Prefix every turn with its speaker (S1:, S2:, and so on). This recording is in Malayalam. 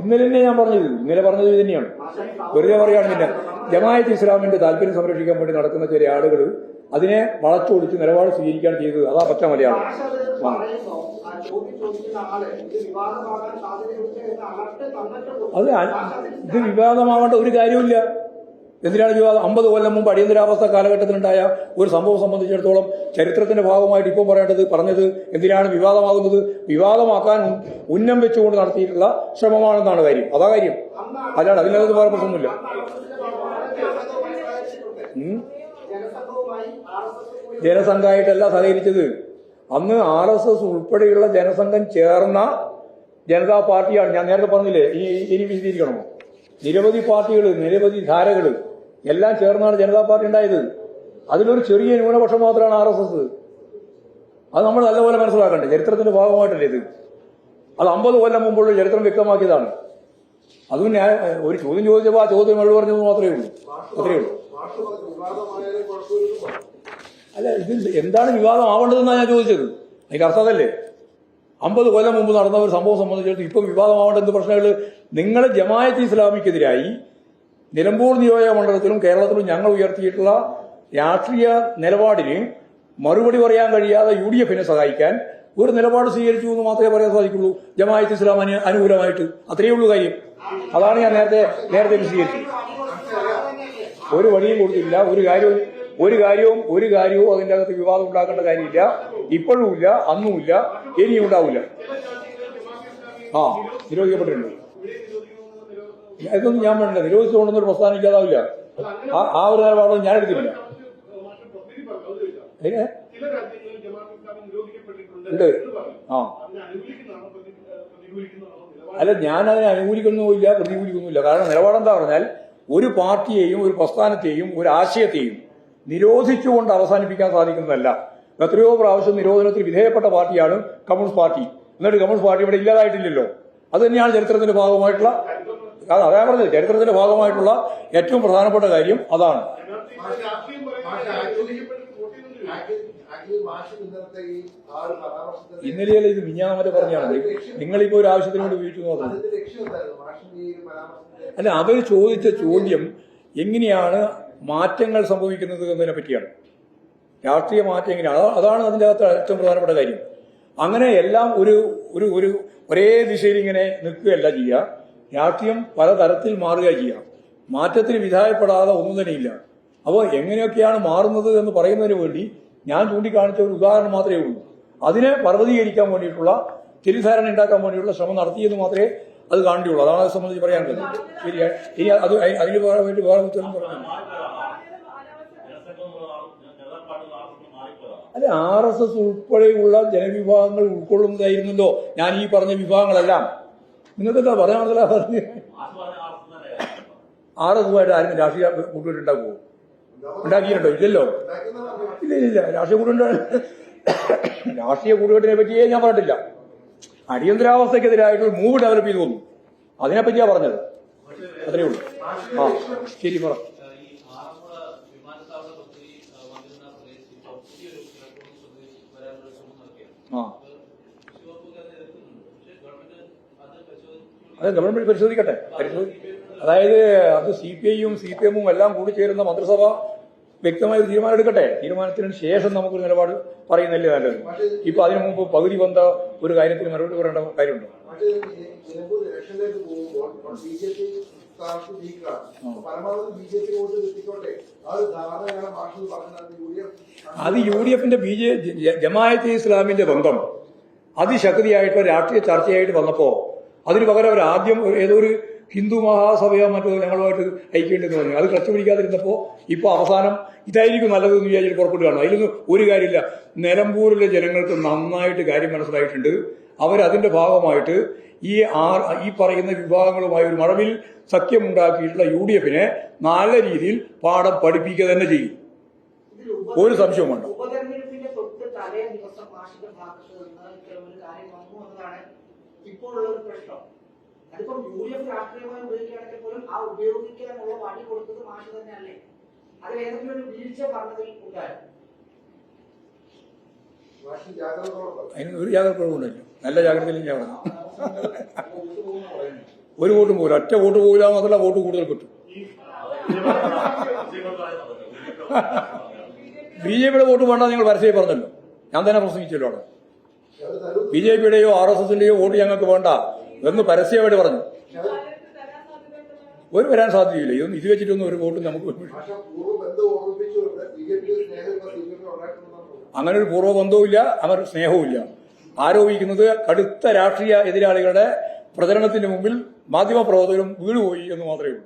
S1: ഇന്നലെ തന്നെ ഞാൻ പറഞ്ഞത് ഇന്നലെ പറഞ്ഞത് ഇത് തന്നെയാണ്. വെറുതെ പിന്നെ. ജമായത്ത് ഇസ്ലാമിന്റെ താല്പര്യം സംരക്ഷിക്കാൻ വേണ്ടി നടക്കുന്ന ചില ആളുകൾ അതിനെ വളച്ചൊടിച്ച് നിലപാട് സ്വീകരിക്കാൻ ചെയ്തത്. അതാ പറ്റ മലയാളം.
S2: അത് ഇത്
S1: വിവാദമാവേണ്ട ഒരു കാര്യമില്ല എന്തിനാണ് വിവാദം അമ്പത് കൊല്ലം മുമ്പ് അടിയന്തരാവസ്ഥ കാലഘട്ടത്തിലുണ്ടായ ഒരു സംഭവം സംബന്ധിച്ചിടത്തോളം ചരിത്രത്തിന്റെ ഭാഗമായിട്ട് ഇപ്പോൾ പറയേണ്ടത് പറഞ്ഞത് എന്തിനാണ് വിവാദമാകുന്നത് വിവാദമാക്കാൻ ഉന്നം വെച്ചുകൊണ്ട് നടത്തിയിട്ടുള്ള ശ്രമമാണെന്നാണ് കാര്യം അതാ കാര്യം അല്ലാണ്ട് അതിനകത്ത് വേറെ പ്രശ്നമൊന്നുമില്ല ജനസംഘമായിട്ടല്ല സഹകരിച്ചത് അന്ന് ആർ എസ് എസ് ഉൾപ്പെടെയുള്ള ജനസംഘം ചേർന്ന ജനതാ പാർട്ടിയാണ് ഞാൻ നേരത്തെ പറഞ്ഞില്ലേ ഇനി വിശദീകരിക്കണമോ നിരവധി പാർട്ടികൾ നിരവധി ധാരകൾ എല്ലാം ചേർന്നാണ് ജനതാ പാർട്ടി ഉണ്ടായത്. അതിലൊരു ചെറിയ ന്യൂനപക്ഷം മാത്രമാണ് ആർ എസ് എസ്. അത് നമ്മൾ നല്ലപോലെ മനസ്സിലാക്കണ്ടേ. ചരിത്രത്തിന്റെ ഭാഗമായിട്ടല്ലേ ഇത്. അത് അമ്പത് കൊല്ലം മുമ്പുള്ള ചരിത്രം വ്യക്തമാക്കിയതാണ്. അതും ഞാൻ ഒരു ചോദ്യം ചോദിച്ചപ്പോൾ ആ ചോദ്യം എഴുതി പറഞ്ഞത് മാത്രമേ ഉള്ളൂ. അത്രയേ ഉള്ളൂ. അല്ല ഇത് എന്താണ് വിവാദം ആവേണ്ടതെന്നാണ് ഞാൻ ചോദിച്ചത്? അതിന്റെ അർത്ഥതല്ലേ? അമ്പത് കൊല്ലം മുമ്പ് നടന്ന ഒരു സംഭവം സംബന്ധിച്ചിടത്തോളം ഇപ്പം വിവാദമാവേണ്ട എന്ത് പ്രശ്നങ്ങൾ നിങ്ങളെ ജമായത്ത് ഇസ്ലാമിക്കെതിരായി നിലമ്പൂർ നിയോജക മണ്ഡലത്തിലും കേരളത്തിലും ഞങ്ങൾ ഉയർത്തിയിട്ടുള്ള രാഷ്ട്രീയ നിലപാടിന് മറുപടി പറയാൻ കഴിയാതെ യു ഡി എഫിനെ സഹായിക്കാൻ ഒരു നിലപാട് സ്വീകരിച്ചു എന്ന് മാത്രമേ പറയാൻ സാധിക്കുള്ളൂ. ജമാഅത്ത് ഇസ്ലാമിന് അനുകൂലമായിട്ട്. അത്രയേ ഉള്ളൂ കാര്യം. അതാണ് ഞാൻ നേരത്തെ നേരത്തെ വിശദീകരിച്ചത്. ഒരു വഴിയും കൊടുത്തില്ല ഒരു കാര്യവും ഒരു കാര്യവും ഒരു കാര്യവും അതിന്റെ അകത്ത് വിവാദം ഉണ്ടാക്കേണ്ട കാര്യമില്ല. ഇപ്പോഴും ഇല്ല. അന്നുമില്ല. ഇനിയും ഉണ്ടാവില്ല. ആ നിരോധിക്കപ്പെട്ടിട്ടുണ്ട്. ഇതൊന്നും ഞാൻ വേണ്ട നിരോധിച്ചുകൊണ്ടൊന്നും ഒരു പ്രസ്ഥാനം ഇല്ലാതാവില്ല. ആ- ഒരു നിലപാടൊന്നും ഞാൻ എടുത്തില്ല. ആ. അല്ല ഞാൻ അതിനെ അനുകൂലിക്കുന്നുമില്ല പ്രതികൂലിക്കുന്നുമില്ല. കാരണം നിലപാടെന്താ പറഞ്ഞാൽ ഒരു പാർട്ടിയെയും ഒരു പ്രസ്ഥാനത്തെയും ഒരു ആശയത്തെയും നിരോധിച്ചുകൊണ്ട് അവസാനിപ്പിക്കാൻ സാധിക്കുന്നതല്ല. എത്രയോ പ്രാവശ്യം നിരോധനത്തിൽ വിധേയപ്പെട്ട പാർട്ടിയാണ് കമ്മ്യൂണിസ്റ്റ് പാർട്ടി. എന്നിട്ട് കമ്മ്യൂണിസ്റ്റ് പാർട്ടി ഇവിടെ ഇല്ലാതായിട്ടില്ലല്ലോ. അത് തന്നെയാണ് ചരിത്രത്തിന്റെ ഭാഗമായിട്ടുള്ള അത് അതാ പറഞ്ഞത്. ചരിത്രത്തിന്റെ ഭാഗമായിട്ടുള്ള ഏറ്റവും പ്രധാനപ്പെട്ട കാര്യം അതാണ്. ഇന്നലെ ഇത് മിഞ്ഞാമത്തെ പറഞ്ഞാണ്? നിങ്ങളിപ്പോ ഒരു ആവശ്യത്തിന് വേണ്ടി ഉപയോഗിച്ചു അല്ല അവർ ചോദിച്ച ചോദ്യം എങ്ങനെയാണ് മാറ്റങ്ങൾ സംഭവിക്കുന്നത് എന്നതിനെ പറ്റിയാണ്. രാഷ്ട്രീയ മാറ്റം എങ്ങനെയാണ്? അതാണ് അതിന്റെ അകത്ത് ഏറ്റവും പ്രധാനപ്പെട്ട കാര്യം. അങ്ങനെ എല്ലാം ഒരു ഒരു ഒരു ഒരേ ദിശയിൽ ഇങ്ങനെ നിൽക്കുകയല്ല ചെയ്യുക. രാഷ്ട്രീയം പലതരത്തിൽ മാറുക ചെയ്യാം. മാറ്റത്തിന് വിധായപ്പെടാതെ ഒന്നും തന്നെയില്ല അപ്പോൾ എങ്ങനെയൊക്കെയാണ് മാറുന്നത് എന്ന് പറയുന്നതിന് വേണ്ടി ഞാൻ ചൂണ്ടിക്കാണിച്ച ഒരു ഉദാഹരണം മാത്രമേ ഉള്ളൂ. അതിനെ പർവതീകരിക്കാൻ വേണ്ടിയിട്ടുള്ള തിരിധാരണ ഉണ്ടാക്കാൻ വേണ്ടിയിട്ടുള്ള ശ്രമം നടത്തിയെന്ന് മാത്രമേ അത് കാണേണ്ടിയുള്ളൂ അതാണ് അത് സംബന്ധിച്ച് പറയാനുള്ളത്. ശരിയാണ് ഇനി അത് അതിന് പറയാൻ വേണ്ടി വേറെ ഉത്തരം പറഞ്ഞു അല്ല ആർ എസ് എസ് ഉൾപ്പെടെയുള്ള ജനവിഭാഗങ്ങൾ ഉൾക്കൊള്ളുന്നതായിരുന്നല്ലോ ഞാൻ ഈ പറഞ്ഞ വിഭാഗങ്ങളെല്ലാം. നിങ്ങൾക്ക് എന്താ മനസ്സിലാകാതെ ആർ എസ് ആയിട്ട് ആരും രാഷ്ട്രീയ കൂട്ടുകെട്ടുണ്ടാക്കുമോ ഉണ്ടാക്കിയിട്ടുണ്ടോ? ഇല്ലല്ലോ. ഇല്ല ഇല്ല രാഷ്ട്രീയ കൂട്ടുകെട്ട് രാഷ്ട്രീയ കൂട്ടുകെട്ടിനെ പറ്റിയേ ഞാൻ പറഞ്ഞിട്ടില്ല. അടിയന്തരാവസ്ഥക്കെതിരായിട്ട് ഒരു മൂവ് ഡെവലപ്പ് ചെയ്തു വന്നു അതിനെപ്പറ്റിയാ പറഞ്ഞത്. അത്രയേ ഉള്ളൂ. ആ ശരി പറ.
S3: അത്
S1: ഗവൺമെന്റ് പരിശോധിക്കട്ടെ. പരിശോധി അതായത് അത് സി പി ഐയും സി പി എമ്മും എല്ലാം കൂടി ചേരുന്ന മന്ത്രിസഭ വ്യക്തമായ ഒരു തീരുമാനം എടുക്കട്ടെ തീരുമാനത്തിന് ശേഷം നമുക്കൊരു നിലപാട് പറയുന്നല്ലേ നല്ലത്. ഇപ്പൊ അതിനു മുമ്പ് പകുതി വന്ന ഒരു കാര്യത്തിന് മറുപടി പറയേണ്ട കാര്യമുണ്ടോ? അത് യു ഡി എഫിന്റെ ബി ജെ ജമാഅത്തെ ഇസ്ലാമിന്റെ ബന്ധം. അതിശക്തിയായിട്ട് രാഷ്ട്രീയ ചർച്ചയായിട്ട് വന്നപ്പോ അതിന് പകരം അവർ ആദ്യം ഏതോ ഒരു ഹിന്ദു മഹാസഭയോ മറ്റോ ഞങ്ങളുമായിട്ട് ഐക്യമുണ്ടെന്ന് പറഞ്ഞു. അത് ക്ലച്ച് പിടിക്കാതിരുന്നപ്പോൾ ഇപ്പോൾ അവസാനം ഇതായിരിക്കും നല്ലതെന്ന് വിചാരിച്ചിട്ട് പുറപ്പെടുകയാണ് അതിലൊന്നും ഒരു കാര്യമില്ല. നിലമ്പൂരിലെ ജനങ്ങൾക്ക് നന്നായിട്ട് കാര്യം മനസ്സിലായിട്ടുണ്ട്. അവരതിന്റെ ഭാഗമായിട്ട് ഈ ആർ ഈ പറയുന്ന വിഭാഗങ്ങളുമായി ഒരു മറവിൽ സഖ്യമുണ്ടാക്കിയിട്ടുള്ള യു ഡി എഫിനെ നല്ല രീതിയിൽ പാഠം പഠിപ്പിക്കുക തന്നെ ചെയ്യും. ഒരു
S2: സംശയം ഒരു സംശയവും ഇപ്പോഴുള്ള ഒരു പ്രശ്നം. അതിപ്പം യു ഡി എഫ് രാഷ്ട്രീയമായി ഉപയോഗിക്കുകയാണെങ്കിൽ പോലും ആ ഉപയോഗിക്കാനുള്ള വഴി കൊടുത്തത് മാഷ് തന്നെയല്ലേ? അത് ഏതെങ്കിലും ഒരു വീഴ്ച പറഞ്ഞതിൽ
S4: ഉണ്ടായിരുന്നു
S1: അതിന് ഒരു ജാഗ്രത കുറവുണ്ടല്ലോ നല്ല ജാഗ്രതയിലും ഞാൻ ഒരു വോട്ട് പോകില്ല. ഒറ്റ വോട്ട് പോകില്ല മാത്രമല്ല വോട്ട് കൂടുതൽ കിട്ടും. ബി ജെ പിയുടെ വോട്ട് വേണ്ട നിങ്ങൾ പരസ്യമായി പറഞ്ഞല്ലോ. ഞാൻ തന്നെ പ്രസംഗിച്ചല്ലോ അവിടെ. ബി ജെ പിയുടെയോ ആർ എസ് എസിന്റെയോ വോട്ട് ഞങ്ങൾക്ക് വേണ്ട എന്ന് പരസ്യമായിട്ട് പറഞ്ഞു. ഒരു വരാൻ സാധ്യതയില്ല. ഇതൊന്നും ഇത് വെച്ചിട്ടൊന്നും ഒരു വോട്ടും നമുക്ക് അങ്ങനെ ഒരു പൂർവ ബന്ധവുമില്ല അവർ സ്നേഹവുമില്ല. ആരോപിക്കുന്നത് കടുത്ത രാഷ്ട്രീയ എതിരാളികളുടെ പ്രചരണത്തിന് മുമ്പിൽ മാധ്യമപ്രവർത്തകരും വീണുപോയി എന്ന് മാത്രമേ ഉള്ളൂ.